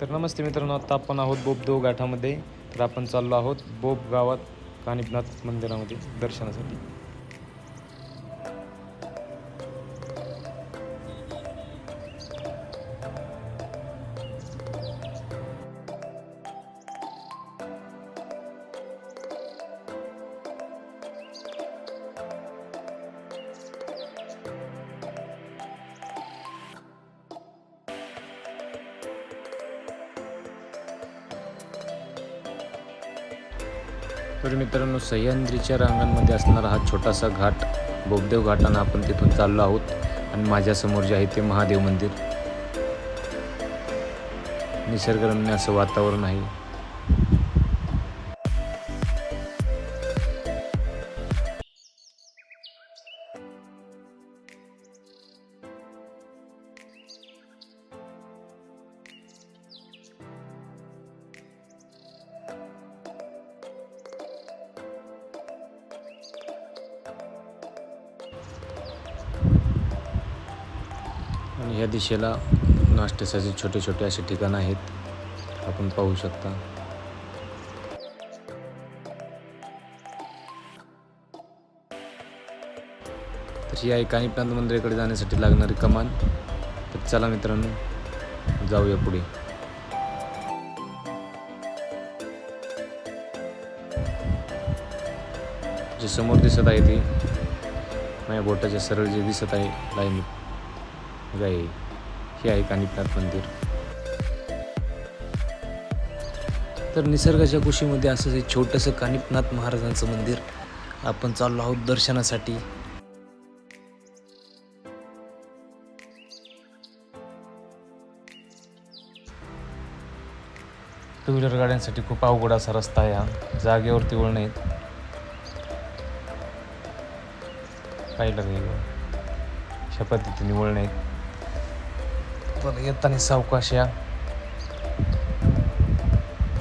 तर नमस्ते मित्रांनो आता आपण आहोत बोबदेव घाटामध्ये. तर आपण चाललो आहोत बोब गावात कानिपनाथ मंदिरामध्ये दर्शनासाठी. तर मित्रांनो सह्याद्रीच्या रांगांमध्ये असणारा हा छोटासा घाट बोबदेव घाटानं आपण तिथून चाललो आहोत आणि माझ्यासमोर जे आहे ते महादेव मंदिर. निसर्गरम्य असं वातावरण आहे. आणि ह्या दिशेला नाश्त्यासाठी छोटे छोटे असे ठिकाणं आहेत. आपण पाहू शकता. तर ही आहे कानिपनाथ मंदिराकडे जाण्यासाठी लागणारी कमान. तर चला मित्रांनो जाऊया पुढे. जे समोर दिसत आहे ते माझ्या बोटाच्या सरळ जे दिसत आहे लाईन. गाय हे आहे कानिपनाथ मंदिर. तर निसर्गाच्या कुशीमध्ये असं हे छोटंसं कानिपनाथ महाराजांचं मंदिर आपण चाललो आहोत दर्शनासाठी. टू व्हीलर गाड्यांसाठी खूप अवघड असा रस्ता आहे हा जागेवरती वळण आहेत पाहिलं काही अशा पद्धतीने आहेत आहेत तर येताना सावकाश या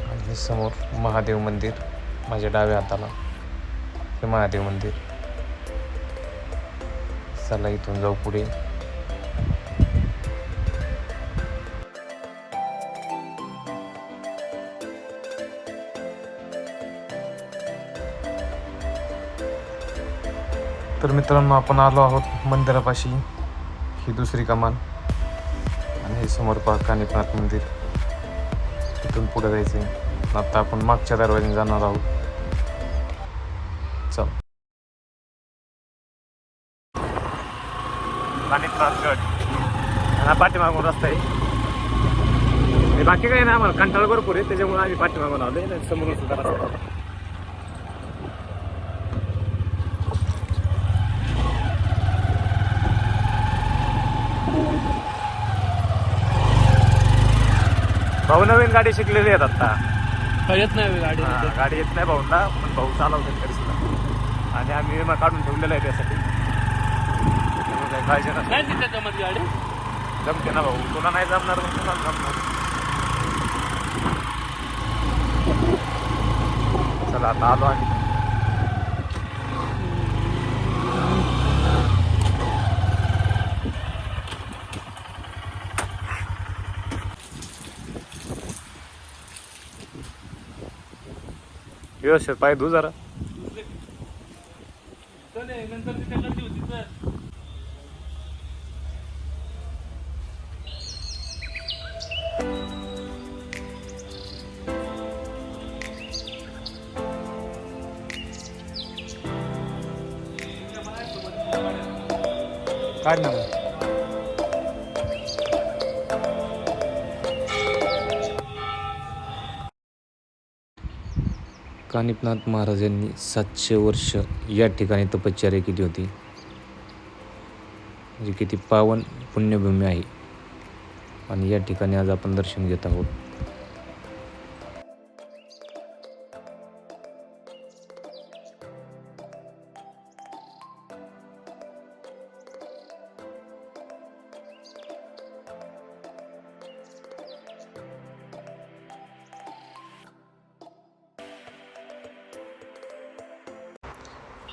आणि समोर महादेव मंदिर माझ्या डाव्या हाताला. हे महादेव मंदिर. चला इथून जाऊ पुढे. तर मित्रांनो आपण आलो आहोत मंदिरापाशी. ही दुसरी कमान आणि हे समोर पहा कानिपनाथ मंदिर? तिथून पुढे जायचं आहे आता आपण मागच्या दरवाजाने जाणार आहोत. चल. कानिपनाथ गड हा पाठीमागून रस्ता आहे. बाकी काही नाही आम्हाला. कंटाळ भरपूर आहे. त्याच्यामुळे आम्ही पाठीमागून आलो समोरून सुद्धा रस्ता भाऊ नवीन गाडी शिकलेली आहेत आता. येत नाही गाडी? हा, गाडी येत नाही भाऊंना पण भाऊ चालवतात तरी सुद्धा आणि आम्ही विमा काढून ठेवलेला आहे त्यासाठी. त्यामुळे काही काळजी नसते नाही ती त्याच्यामध्ये गाडी? जमते ना भाऊ. तुला नाही जमणार मग तुला जमणार. चला आता आलो आम्ही. व्यवस्थित पाय धू जरा. काढ ना कानिपनाथ महाराज यांनी सातशे वर्ष या ठिकाणी तपश्चर्या केली होती. म्हणजे किती पावन पुण्यभूमी आहे. आणि या ठिकाणी आज आपण दर्शन घेत आहोत.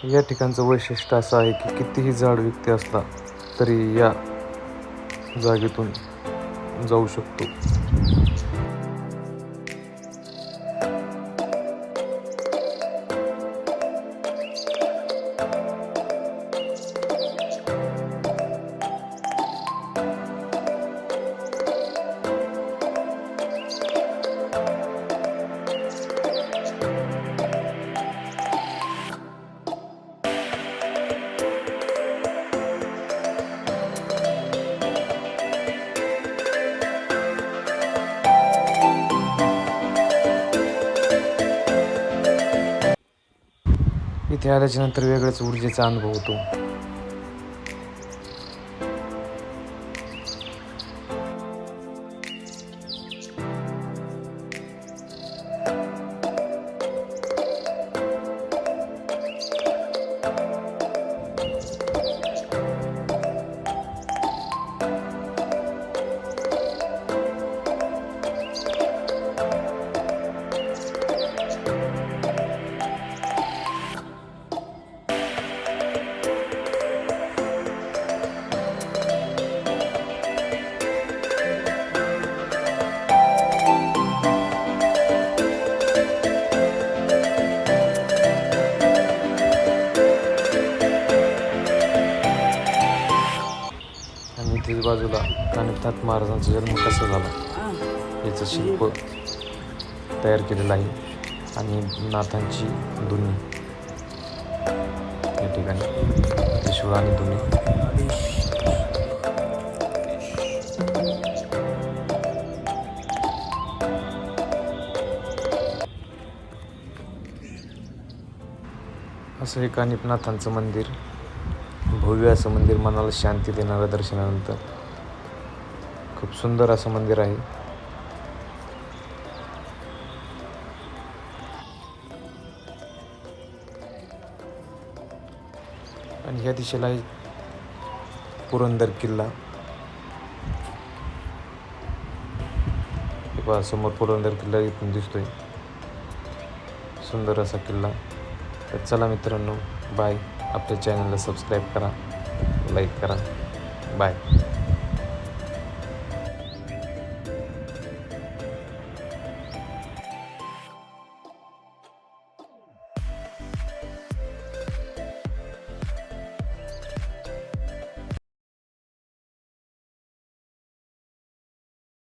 या ठिकाणचं वैशिष्ट्य असं आहे की कितीही जाड व्यक्ती असला तरी या जागेतून जाऊ शकतो. इथे आल्याच्यानंतर नंतर ऊर्जेचा अनुभव होतो. बाजूला कानिपनाथ महाराजांचा जन्म कसा झाला? याचं शिल्प तयार केलेलं आहे. आणि नाथांची धुनी. या ठिकाणी त्रिशूळ आणि धुनी. असं हे कानिपनाथांचं मंदिर. भव्य असं मंदिर मनाला शांती देणारं दर्शनानंतर. खूप सुंदर असं मंदिर आहे. आणि ह्या दिशेला आहे पुरंदर किल्ला. पहा समोर पुरंदर किल्ला इथून दिसतोय. सुंदर असा किल्ला. तर चला मित्रांनो बाय आपल्या चॅनलला सबस्क्राईब करा लाईक करा. बाय.